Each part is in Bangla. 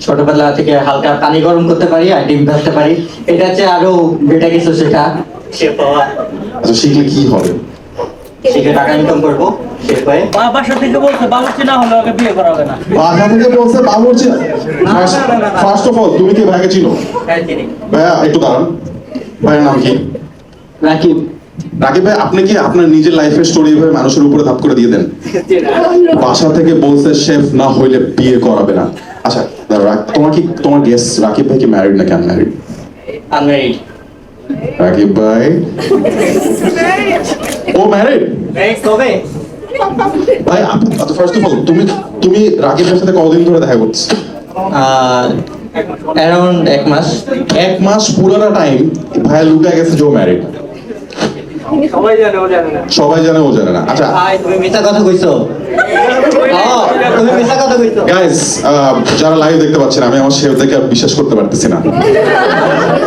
ছোটবেলা থেকে হালকা পানি গরম করতে পারি আর ডিম ভাজতে পারি। এটা হচ্ছে আরও বেটার কিছু শেখা সে পাওয়া আচ্ছা শিখলে কি হবে? শিখে টাকা ইনকাম করব সে পায়ে বা- বাসা থেকে বলছে বাবুর্চি না হলে ওকে বিয়ে করা না। বাসা থেকে বলছে বাবুর্চি ফার্স্ট অফ অল তুমি কি ভাইকে চিনো? হ্যাঁ ভাইয়া একটু দাঁড়ান। ভাইয়ের নাম কি? রাকিব। রাকিব ভাই আপনি কি আপনার নিজের লাইফের স্টোরি মানুষের উপরে ধাপ করে দিয়ে দেন? বাসা থেকে বলছে শেফ না হইলে বিয়ে করাবে না। আচ্ছা তোমার কি তোমার গেস রাকিব ভাই কি ম্যারিড নাকি আনম্যারিড আনমেরিড রাকিব ভাই ও ম্যারিড কবে ভাই আচ্ছা ফার্স্ট অফ অল তুমি তুমি রাকিবের সাথে কতদিন ধরে দেখা করছ? অ্যারাউন্ড এক মাস। এক মাস পুরোটা টাইম ভাই লুকা গেছে যে ম্যারিড সবাই জানে ও জানে না। সবাই জানে ও জানে না। আচ্ছা। ভাই তুমি মিথ্যা কথা কইছো। গাইস যারা লাইভ দেখতে পাচ্ছেন আমি আমার শেফ দেখে বিশ্বাস করতে পারতেছি না।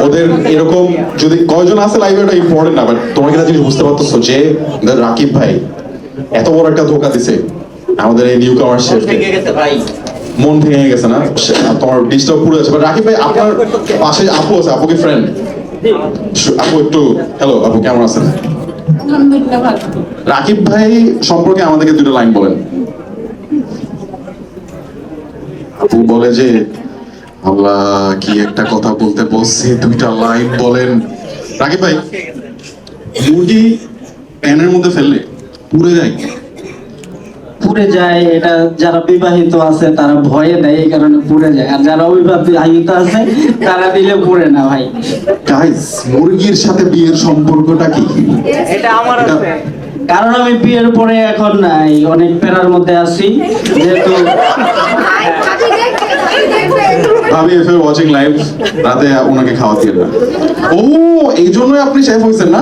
ওদের এরকম যদি কয়জন আছে লাইভে এটা ইম্পর্টেন্ট না বাট তোমরা জিনিস বুঝতে পারতেছো যে রাকিব ভাই এত বড় একটা ধোকা দিছে আমাদের এই নিউ কামার শেফকে মন ভেঙে গেছে না? তোমার ডিস্টার্ব পুরো আছে রাকিব ভাই আপনার পাশে আপু আছে আপু কি ফ্রেন্ড আপু একটু হ্যালো আপু কেমন আছেন? রাকিব ভাই সম্পর্কে আমাদেরকে দুটো লাইন বলেন। আপু বলে যে, আল্লাহ, কি একটা কথা বলতে বলছে, দুইটা লাইন বলেন। রাকিব ভাই, মুরগি প্যানের মধ্যে ফেললে পুড়ে যায়। পুড়ে যায় এটা যারা বিবাহিত আছে তারা ভয়ে দেয় এই কারণে পুড়ে যায়। আর যারা অবিবাহিত আছে তারা দিলে পুড়ে না ভাই। গাইস মুরগির সাথে বিয়ের সম্পর্কটা কি? এটা আমার আছে। কারণ আমি বিয়ের পরে এখন নাই অনেক প্যারার মধ্যে আছি যেহেতু ভাবি ইফ ওয়াচিং লাইভ রাতে ওনাকে খাওয়া দিয়ে না ও এই জন্যই আপনি শেফ হয়েছেন না?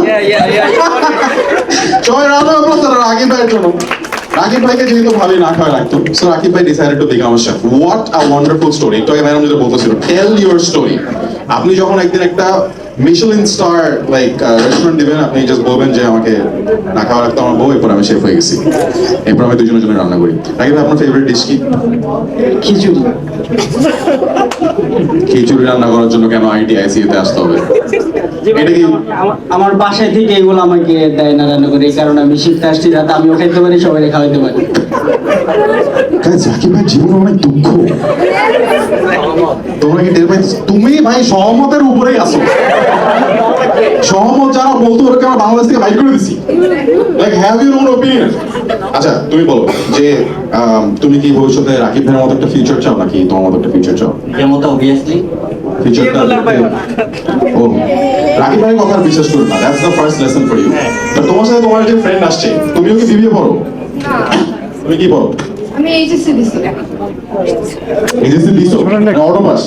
রাকিব ভাইয়ের জন্য। রাকিব ভাইকে যেহেতু ভালোই না খাওয়া লাগতো সো রাকিব ভাই decided to become a chef what a wonderful story আগে ম্যাডাম যেটা বলতেছিল টেল ইউর স্টোরি আপনি যখন একদিন একটা মিশেলিন স্টার লাইক রেস্টুরেন্ট দিবেন আপনি জাস্ট বলবেন যে আমাকে না খাওয়া লাগতো আমার বউ এরপর আমি শেফ হয়ে গেছি। এরপর আমি দুজনের জন্য রান্না করি। রাকিব ভাই আপনার ফেভারিট ডিশ কি? খিচুড়ি। খিচুড়ি রান্না করার জন্য কেন আইটিআইসি তে আসতে হবে? আমার- আমার বাসায় থেকে এগুলো আমাকে দেয় না রান্না করে এই কারণে আমি শীত আসছি যাতে আমিও খেতে পারি সবাই খাওয়াইতে পারি। গাইস ভাই জীবনে অনেক দুঃখ। তোমরা কি টের তুমি ভাই সহমতের উপরেই আছো। সহমত যারা বলতো ওরকে আমরা বাংলাদেশ থেকে বাইর করে দিছি? Like have your own opinion আচ্ছা তুমি বলো যে তুমি কি ভবিষ্যতে রাকিব ভাইয়ের মতো একটা ফিউচার চাও নাকি তোমার মতো একটা ফিউচার চাও? যে মতো অবভিয়াসলি ফিউচারটা করলে আর পাইবো না। ও রাকিব ভাইয়ের কথা বিশ্বাস করো না that's the first lesson for you but তোমার সাথে তোমার যে ফ্রেন্ড আসছে তুমিও কি বিবিএ পড়ো? তুমি কি পড়ো? আমি এইচএসসি দিছি এইচএসসি দিছো না অটো পাস